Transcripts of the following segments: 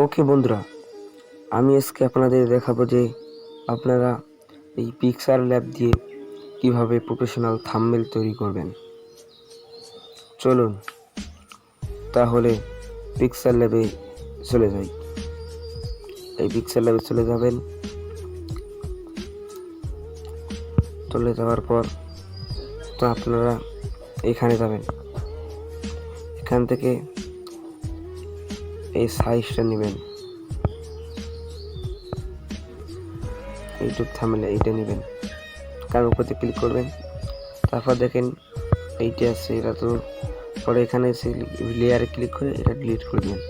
ওকে বন্ধুরা, আমি আজকে আপনাদের দেখাবো যে আপনারা এই পিকচার ল্যাব দিয়ে কীভাবে প্রফেশনাল থাম্বনেল তৈরি করবেন। চলুন, তাহলে পিকচার ল্যাবে চলে যাই। এই পিকচার ল্যাবে চলে যাবেন। চলে যাওয়ার পর তো আপনারা এখানে যাবেন। এখান থেকে এই সাইজটা নেবেন। ইউটিউব থামলে এইটা নেবেন। কার উপরে ক্লিক করবেন। তারপর দেখেন এইটা আছে, এটা তো পরে এখানে এসে লেয়ারে ক্লিক করে এটা ডিলিট করে দেবেন।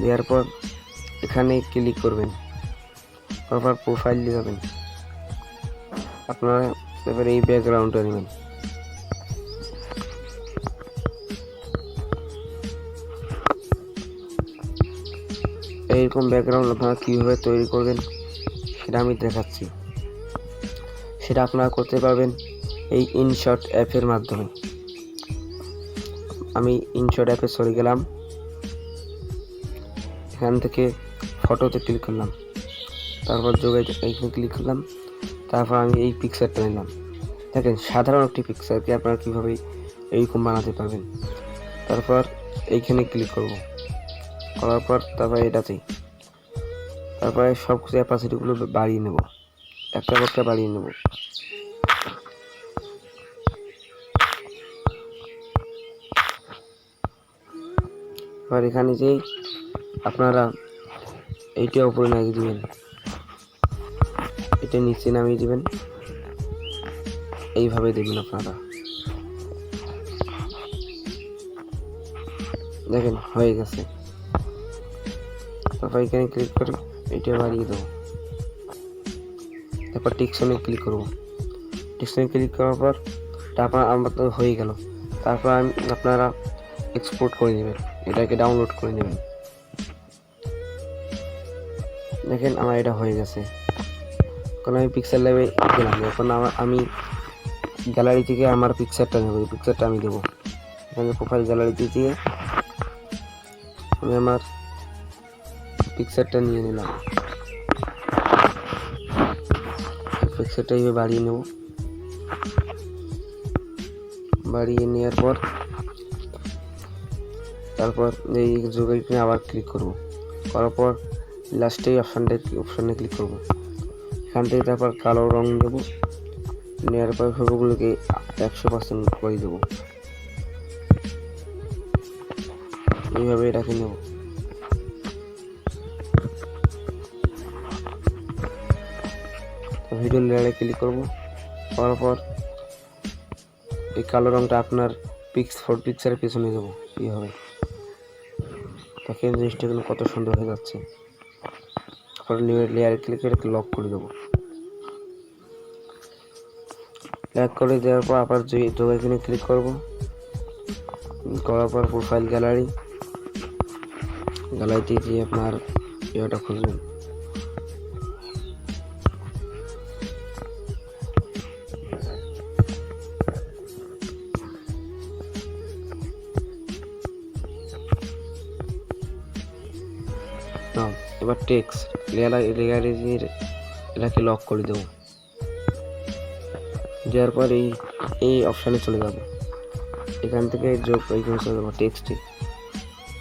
দেওয়ার পর এখানে ক্লিক করবেন। তারপর প্রোফাইল দিয়ে যাবেন। আপনারা এবার এই ব্যাকগ্রাউন্ডটা নেবেন। এইরকম ব্যাকগ্রাউন্ড আপনারা কীভাবে তৈরি করবেন, সেটা আমি দেখাচ্ছি। সেটা আপনারা করতে পারবেন এই ইনশট অ্যাপের মাধ্যমে। আমি ইনশট অ্যাপে চলে গেলাম। এখান থেকে ফটোতে ক্লিক করলাম। তারপর যোগাই এইখানে ক্লিক করলাম। তারপর আমি এই পিকচারটা নিলাম। দেখেন, সাধারণ একটি পিকচারকে আপনারা কীভাবে এইরকম বানাতে পারবেন। তারপর এইখানে ক্লিক করব। করার পর তারপর এটাতেই। তারপরে সব কিছু অ্যাপাসিটিগুলো বাড়িয়ে নেব। একটা একটা বাড়িয়ে নেব। আর এখানে যেই আপনারা এইটা উপরে নামিয়ে দিবেন। এটা নিচে নামিয়ে দিবেন। এইভাবে দেবেন আপনারা। দেখেন, হয়ে গেছে। তারপর এখানে ক্লিক করে এটা বাড়িয়ে দেবো। তারপর টিকশনে ক্লিক করব। টিকশনে ক্লিক করার পর তারপর আমার তো হয়ে গেল। তারপর আমি আপনারা এক্সপোর্ট করে নেবেন। এটাকে ডাউনলোড করে নেবেন। দেখেন আমার এটা হয়ে গেছে। এখন আমি পিকচার ল্যাবে গেলাম। এখন আমার, আমি গ্যালারি থেকে আমার পিকচারটা নেব। পিকচারটা আমি দেবো। এখানে প্রোফাইল গ্যালারিতে দিয়ে আমি আমার পিকচারটা নিয়ে নিলাম। পিকচারটা এইভাবে বাড়িয়ে নেব। বাড়িয়ে নেওয়ার পর, তারপর এই যোগাইখানে আবার ক্লিক করব। করার পর লাস্টে অপশানটা অপশানে ক্লিক করব। এখান থেকে তারপর কালো রং দেব নেওয়ার পর ফটোগুলোকে একশো পার্সেন্ট করে দেবো। এইভাবে এটাকে নেব। ভিডিও লেয়ারে ক্লিক করব। করার পর এই কালো রংটা আপনার পিক্স ফোর পিকচারের পেছনে দেবো। হবে? দেখেন জিনিসটা কিন্তু কত সুন্দর হয়ে যাচ্ছে। তারপর লেয়ারে ক্লিক করে লক করে দেবো। লক করে দেওয়ার পর আবার যোগাযোগে ক্লিক করব। করার পর প্রোফাইল গ্যালারি গ্যালারিতে গিয়ে আপনার ইয়েটা খুঁজবেন। নাও এবার টেক্স লেয়ারের এটাকে লক করে দেবো। দেওয়ার পর এই এই অপশানে চলে যাব। এখান থেকে যোগ এইখানে চলে যাব টেক্সটে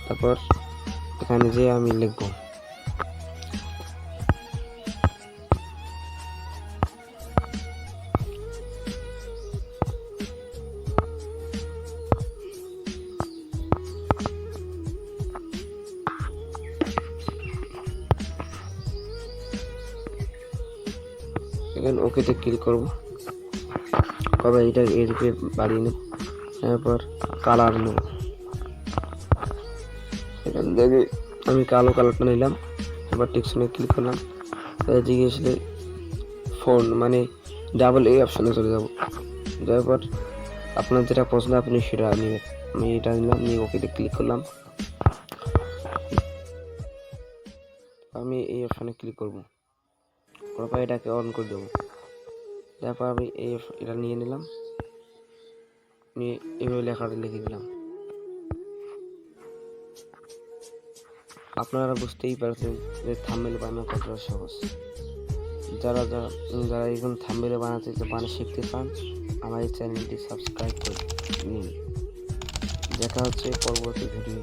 তারপর এখানে যে আমি লিখব। এখানে ওকেতে ক্লিক করব। তবে এটা এদিকে বাড়িয়ে নেব তারপর কালার নেব এখান থেকে আমি কালো কালারটা নিলাম। এবার টেকশনে ক্লিক করলাম। আসলে ফোন মানে ডাবল এই অপশানে চলে যাব। তারপর আপনার যেটা পছন্দ, আপনি সেটা নেবেন আমি এটা নিলাম, নিয়ে ওকেতে ক্লিক করলাম। আমি এই অপশানে ক্লিক করব। তারপর এটাকে অন করে দেবো। তারপর আমি এই এটা নিয়ে নিলাম। নিয়ে এইভাবে লেখাটা লিখে দিলাম। আপনারা বুঝতেই পারছেন যে থাম্বেল বানানো কতটা সহজ। যারা যারা যারা এখন থাম্বেল বানাতে বানা শিখতে চান, আমার এই চ্যানেলটি সাবস্ক্রাইব করে নিন। দেখা হচ্ছে পরবর্তী ভিডিও